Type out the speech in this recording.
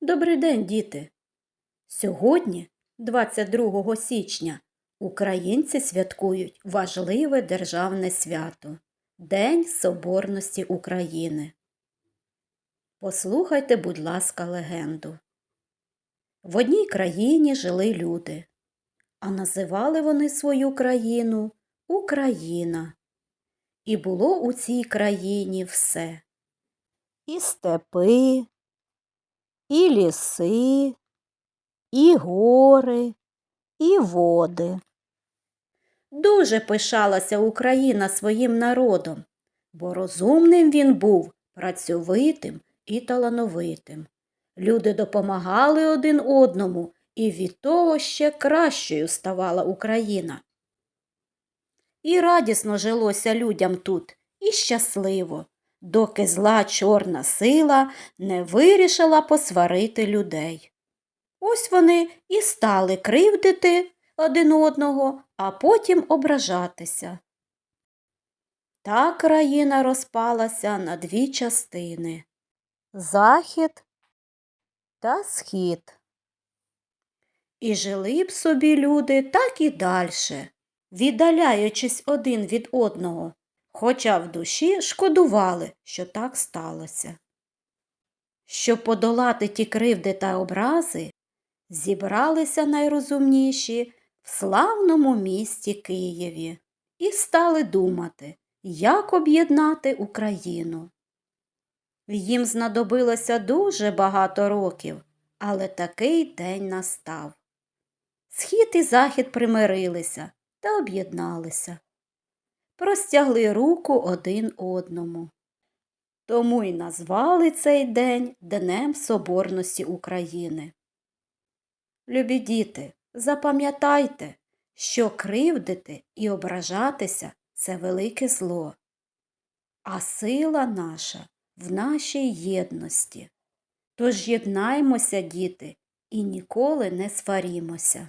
Добрий день, діти! Сьогодні, 22 січня, українці святкують важливе державне свято День Соборності України. Послухайте, будь ласка, легенду. В одній країні жили люди, а називали вони свою країну Україна. І було у цій країні все. І степи, і ліси, і гори, і води. Дуже пишалася Україна своїм народом, бо розумним він був, працьовитим і талановитим. Люди допомагали один одному, і від того ще кращою ставала Україна. І радісно жилося людям тут, і щасливо, доки зла чорна сила не вирішила посварити людей. Ось вони і стали кривдити один одного, а потім ображатися. Та країна розпалася на дві частини захід та схід. І жили б собі люди так і дальше, віддаляючись один від одного, хоча в душі шкодували, що так сталося. Щоб подолати ті кривди та образи, зібралися найрозумніші в славному місті Києві і стали думати, як об'єднати Україну. Їм знадобилося дуже багато років, але такий день настав. Схід і захід примирилися та об'єдналися, простягли руку один одному. Тому й назвали цей день Днем Соборності України. Любі діти, запам'ятайте, що кривдити і ображатися це велике зло, а сила наша в нашій єдності. Тож єднаймося, діти, і ніколи не сварімося.